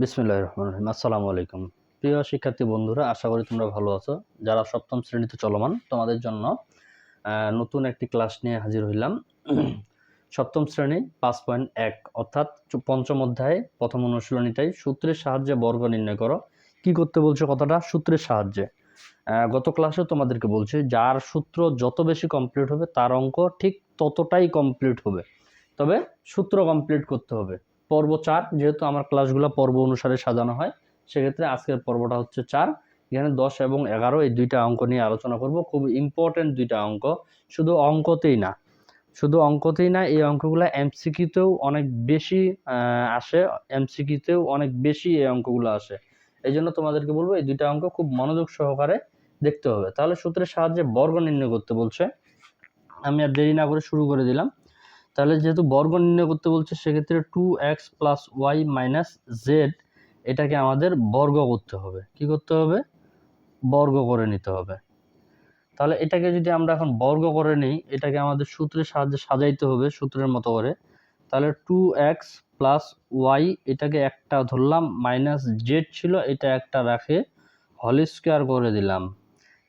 বিসমুল্লাহ রহমান রহিম। আসসালামু আলাইকুম প্রিয় শিক্ষার্থী বন্ধুরা, আশা করি তোমরা ভালো আছো। যারা সপ্তম শ্রেণীতে চলমান, তোমাদের জন্য নতুন একটি ক্লাস নিয়ে হাজির হইলাম। সপ্তম শ্রেণি, পাঁচ পয়েন্ট এক। অর্থাৎ পঞ্চম অধ্যায়ে প্রথম অনুশীলনীটাই, সূত্রের সাহায্যে বর্গ নির্ণয় করো। কি করতে বলছে কথাটা? সূত্রের সাহায্যে। গত ক্লাসে তোমাদেরকে বলছি, যার সূত্র যত বেশি কমপ্লিট হবে, তার অঙ্ক ঠিক ততটাই কমপ্লিট হবে। তবে সূত্র কমপ্লিট করতে হবে। পর্ব চার, যেহেতু আমার ক্লাসগুলো পর্ব অনুসারে সাজানো হয়, সেক্ষেত্রে আজকের পর্বটা হচ্ছে চার। এখানে দশ এবং এগারো এই দুইটা অঙ্ক নিয়ে আলোচনা করব। খুব ইম্পর্টেন্ট দুইটা অঙ্ক। শুধু অঙ্কতেই না, শুধু অঙ্কতেই না, এই অঙ্কগুলো এমসিকিউতেও অনেক বেশি আসে। এমসিকিউতেও অনেক বেশি এই অঙ্কগুলো আসে। এই জন্য তোমাদেরকে বলব, এই দুইটা অঙ্ক খুব মনোযোগ সহকারে দেখতে হবে। তাহলে সূত্রের সাহায্যে বর্গ নির্ণয় করতে বলছে। আমি আর দেরি না করে শুরু করে দিলাম। তাহলে যেহেতু বর্গ নির্ণয় করতে বলছে, সেক্ষেত্রে two x plus y minus z এটাকে আমাদের বর্গ করতে হবে। কি করতে হবে? বর্গ করে নিতে হবে। তাহলে এটাকে যদি আমরা এখন বর্গ করে নিই, এটাকে আমাদের সূত্রের সাহায্যে সাজাইতে হবে, সূত্রের মতো করে। তাহলে টু এক্স প্লাস ওয়াই এটাকে একটা ধরলাম মাইনাস জেড ছিল, এটা একটা রাখে হল স্কোয়ার করে দিলাম।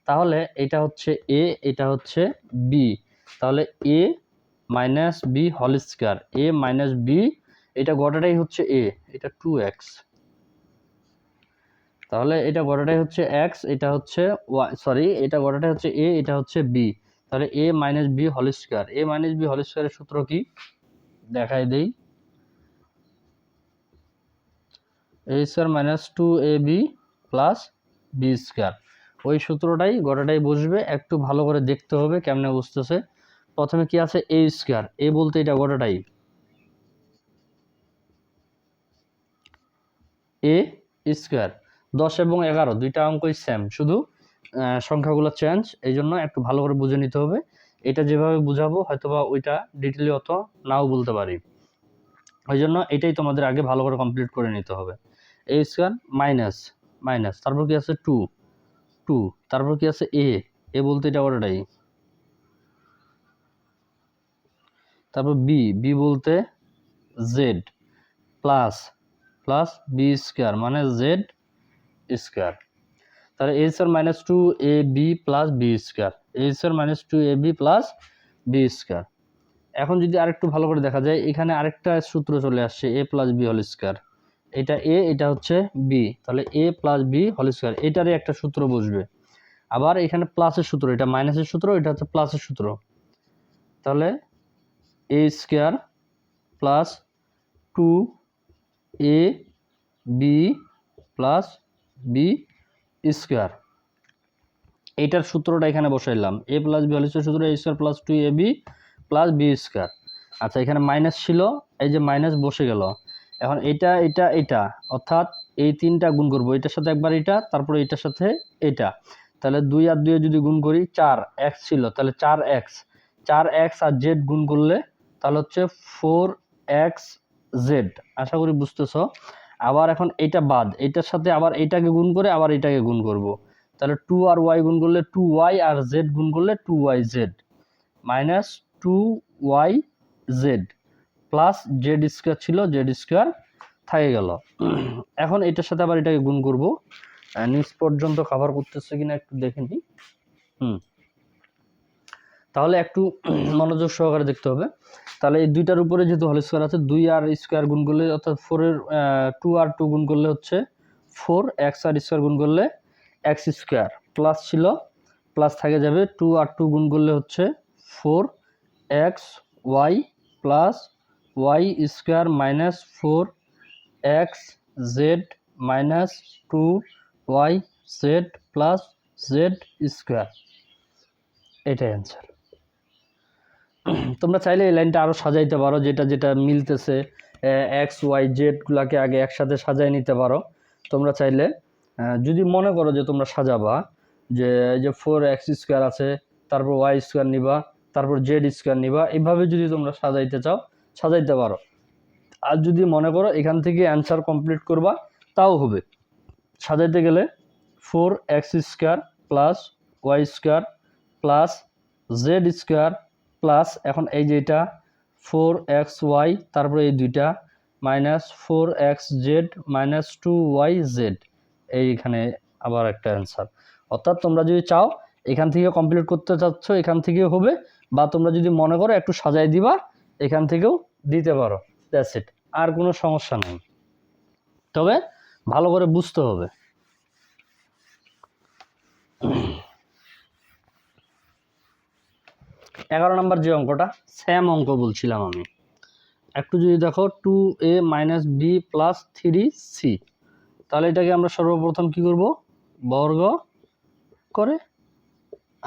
তাহলে এটা হচ্ছে এ এটা হচ্ছে বি তাহলে এ মাইনাস বি হল স্কোয়ার। এ মাইনাস বি, এটা গোটাটাই হচ্ছে এ, এটা টু এক্স তাহলে এটা গোটাটাই হচ্ছে এক্স এটা হচ্ছে ওয়াই সরি এটা গোটাটাই হচ্ছে এ, এটা হচ্ছে বি তাহলে এ মাইনাস বি হল স্কোয়ার। এ মাইনাস বি হল স্কোয়ারের সূত্র কি? দেখাই দেই। A square minus two A B plus B square. ওই সূত্রটাই গোটাটাই বসবে একটু ভালো করে দেখতে হবে, কেমনে বুঝতেছে। প্রথমে কি আছে? এ স্কোয়ার এ বলতে এটা গোটাটাই এ স্কোয়ার দশ এবং এগারো, দুইটা অঙ্কই সেম শুধু সংখ্যাগুলো চেঞ্জ এই জন্য একটু ভালো করে বুঝে নিতে হবে। এটা যেভাবে বুঝাবো, হয়তোবা ওইটা ডিটেলি অত নাও বলতে পারি। ওই জন্য এটাই তোমাদের আগে ভালো করে কমপ্লিট করে নিতে হবে। এ স্কোয়ার মাইনাস মাইনাস তারপর কি আছে? টু টু তারপর কি আছে? এ এ বলতে এটা ওটাই তারপর বি বি বলতে Z plus plus B square মানে জেড স্কোয়ার তাহলে A square minus two A B plus B square A square minus two A B plus B square এখন যদি আরেকটু ভালো করে দেখা যায়, এখানে আরেকটা সূত্র চলে আসছে A plus B whole square এটা এ এটা হচ্ছে বি তাহলে A plus B whole square এটারই একটা সূত্র বসবে। আবার এখানে প্লাসের সূত্র, এটা মাইনাসের সূত্র, এটা হচ্ছে প্লাসের সূত্র। তাহলে A square plus two A B plus B square এইটার সূত্রটা এখানে বসাইলাম এ প্লাস বি হল সূত্র A square plus two A B plus B square আচ্ছা এখানে মাইনাস ছিল, এই যে মাইনাস বসে গেল। এখন এটা এটা এটা, অর্থাৎ এই তিনটা গুণ করব। এটার সাথে একবার এটা, তারপরে এটার সাথে এটা। তাহলে দুই আর দুই যদি গুণ করি, চার এক্স ছিল। তাহলে চার এক্স চার এক্স আর জেড গুণ করলে তাহলে হচ্ছে ফোর এক্স জেড আশা করি বুঝতেছ? আবার এখন এটা বাদ এটার সাথে আবার এটাকে গুণ করে আবার এটাকে গুণ করব। তাহলে টু আর ওয়াই গুণ করলে টু ওয়াই আর জেড গুণ করলে two Y Z minus two Y Z plus Z square ছিল জেড স্কোয়ার থাকে গেল। এখন এটার সাথে আবার এটাকে গুণ করব। নিচ পর্যন্ত কভার করতেছে কিনা একটু দেখে নিই হুম। তাহলে একটু মনোযোগ সহকারে দেখতে হবে। তাহলে এই দুইটার উপরে যেহেতু হল স্কোয়ার আছে, দুই আর স্কোয়ার গুণ করলে, অর্থাৎ ফোরের টু আর টু গুণ করলে হচ্ছে ফোর এক্স আর স্কোয়ার গুণ করলে এক্স স্কোয়ার প্লাস ছিল প্লাস থাকে যাবে টু আর টু গুণ করলে হচ্ছে four X Y plus Y square minus four X Z minus two Y Z plus Z square এটাই অ্যান্সার তোমরা চাইলে এই লাইনটা আরও সাজাইতে পারো, যেটা যেটা মিলতেছে এক্স ওয়াই জেডগুলোকে আগে একসাথে সাজাই নিতে পারো। তোমরা চাইলে যদি মনে করো যে তোমরা সাজাবা, যে যে ফোর এক্স স্কোয়ার আছে, তারপর ওয়াই স্কোয়ার নিবা, তারপর জেড স্কোয়ার নিবা এইভাবে যদি তোমরা সাজাইতে চাও, সাজাইতে পারো। আর যদি মনে করো এখান থেকে অ্যান্সার কমপ্লিট করবা, তাও হবে। সাজাইতে গেলে four X square plus Y square plus Z square plus এখন এই যে এটা ফোর এক্স ওয়াই, তারপরে এই দুইটা, minus four X Z, minus two Y Z. এইখানে আবার একটা অ্যান্সার। অর্থাৎ তোমরা যদি চাও এখান থেকে কমপ্লিট করতে চাচ্ছ, এখান থেকেও হবে, বা তোমরা যদি মনে করো একটু সাজাই দিবা, এখান থেকেও দিতে পারো। দ্যাটস ইট আর কোনো সমস্যা নেই। তবে ভালো করে বুঝতে হবে। এগারো নম্বর যে অঙ্কটা স্যাম অঙ্ক বলছিলাম আমি। একটু যদি দেখো two A minus B plus three C তাহলে এটাকে আমরা সর্বপ্রথম কি করব? বর্গ করে।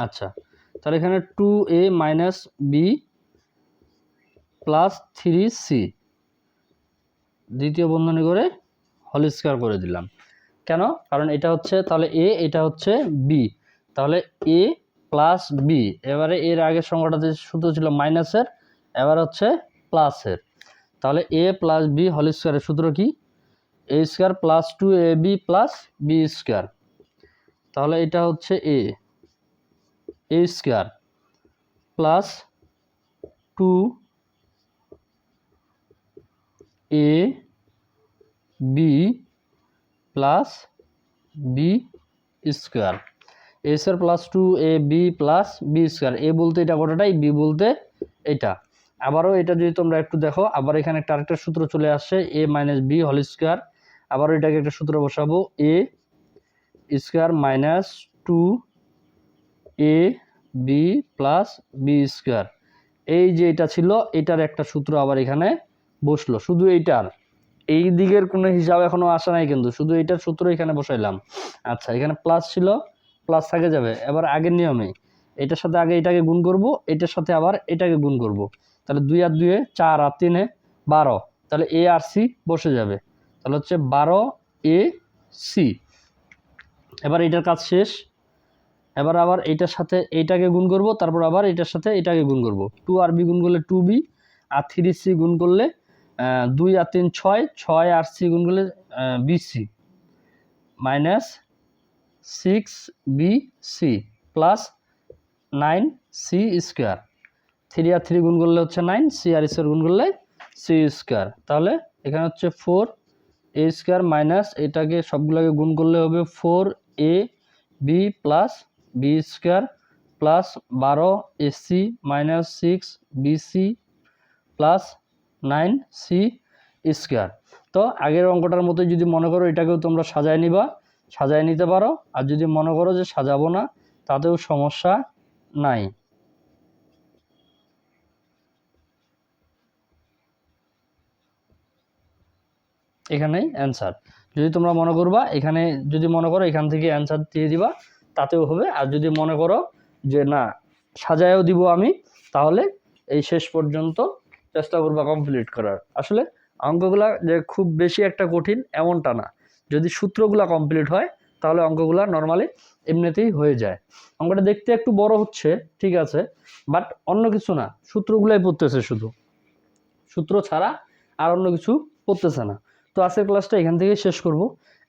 আচ্ছা তাহলে এখানে two A minus B plus three C দ্বিতীয় বন্ধনী করে হল স্কোয়ার করে দিলাম। কেন? কারণ এটা হচ্ছে, তাহলে এ এটা হচ্ছে বি তাহলে এ প্লাস বি এবারে এর আগের সংখ্যাটাতে সূত্র ছিল মাইনাসের এবার হচ্ছে প্লাসের তাহলে এ প্লাস বি হল স্কোয়ারের সূত্র কি? A square plus two A B plus B square তাহলে এটা হচ্ছে A A square plus two A B plus B square A square plus two A B plus B square A বলতে এটা গোটাটাই B বলতে এটা। আবারও এটা যদি তোমরা একটু দেখো, আবার এখানে একটা আরেকটা সূত্র চলে আসছে এ মাইনাস বি হল স্কোয়ার আবারও এটাকে একটা সূত্র বসাবো A square minus two A B plus B square এই যে এটা ছিল, এটার একটা সূত্র আবার এখানে বসল। শুধু এইটার। এই দিকের কোনো হিসাব এখনও আসা নাই কিন্তু, শুধু এইটার সূত্র এখানে বসাইলাম। আচ্ছা এখানে প্লাস ছিল। প্লাস থাকে যাবে। এবার আগের নিয়মে, এটার সাথে আগে এটাকে গুণ করব, এটার সাথে আবার এটাকে গুণ করব। তাহলে দুই আর দুয়ে চার আর তিনে বারো। তাহলে এ আর সি বসে যাবে। তাহলে হচ্ছে বারো এ সি এবার এটার কাজ শেষ। এবার আবার এইটার সাথে এইটাকে গুণ করব, তারপর আবার এটার সাথে এটাকে গুণ করব। টু আর বি গুণ করলে টু বি আর থ্রি সি গুণ করলে দুই আর তিন ছয় ছয় আর সি গুণ করলে BC minus six B C plus nine C square three আর থ্রি গুণ করলে হচ্ছে নাইন সি আর স্কোয়ার গুণ করলে সি স্কোয়ার তাহলে এখানে হচ্ছে ফোর এ স্কোয়ার মাইনাস এটাকে সবগুলোকে গুণ করলে হবে four A B plus B square plus বারো AC minus six BC plus nine C square তো আগের অঙ্কটার মতো যদি মনে করো এটাকেও তোমরা সাজায় নিবা। সাজায় নিতে পারো। আর যদি মনে করো যে সাজাবো না, তাতেও সমস্যা নাই। এখানেই অ্যান্সার যদি তোমরা মনে করবা, এখানে যদি মনে করো এখান থেকে অ্যান্সার দিয়ে দিবা, তাতেও হবে। আর যদি মনে করো যে না, সাজায়ও দিব আমি, তাহলে এই শেষ পর্যন্ত চেষ্টা করবা কমপ্লিট করার। আসলে অঙ্কগুলা যে খুব বেশি একটা কঠিন, এমনটা না। যদি সূত্রগুলা কমপ্লিট হয়, তাহলে অঙ্কগুলো নর্মালি এমনিতেই হয়ে যায়। অঙ্কটা দেখতে একটু বড় হচ্ছে, ঠিক আছে বাট অন্য কিছু না, সূত্রগুলাই পড়তেছে শুধু। সূত্র ছাড়া আর অন্য কিছু পড়তেছে না। তো আজকের ক্লাসটা এখান থেকে শেষ করব।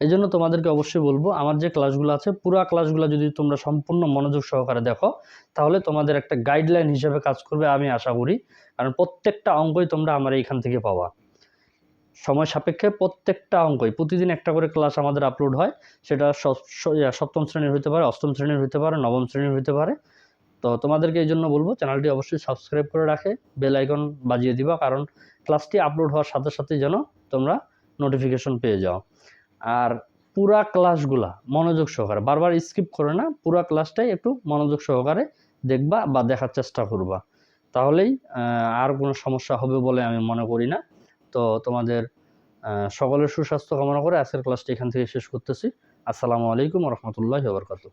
এই জন্য তোমাদেরকে অবশ্যই বলব, আমার যে ক্লাসগুলো আছে, পুরো ক্লাসগুলো যদি তোমরা সম্পূর্ণ মনোযোগ সহকারে দেখো, তাহলে তোমাদের একটা গাইডলাইন হিসেবে কাজ করবে আমি আশা করি। কারণ প্রত্যেকটা অঙ্কই তোমরা আমার এইখান থেকে পাওয়া সময় সাপেক্ষে প্রত্যেকটা অঙ্কই, প্রতিদিন একটা করে ক্লাস আমাদের আপলোড হয়, সেটা সপ- সপ্তম শ্রেণির হতে পারে, অষ্টম শ্রেণির হতে পারে, নবম শ্রেণির হতে পারে। তো তোমাদেরকে এই জন্য বলব, চ্যানেলটি অবশ্যই সাবস্ক্রাইব করে রাখে বেল আইকন বাজিয়ে দিবা, কারণ ক্লাসটি আপলোড হওয়ার সাথে সাথে যেন তোমরা নোটিফিকেশন পেয়ে যাও। আর পুরা ক্লাসগুলা মনোযোগ সহকারে, বারবার স্কিপ করে না, পুরা ক্লাসটাই একটু মনোযোগ সহকারে দেখবা বা দেখার চেষ্টা করবা। তাহলেই আর কোনো সমস্যা হবে বলে আমি মনে করি না। তো তোমাদের সকলের সুস্বাস্থ্য কামনা করে আজকের ক্লাসটি এখান থেকে শেষ করতেছি। আসসালামু আলাইকুম রহমতুল্লাহ বরকাত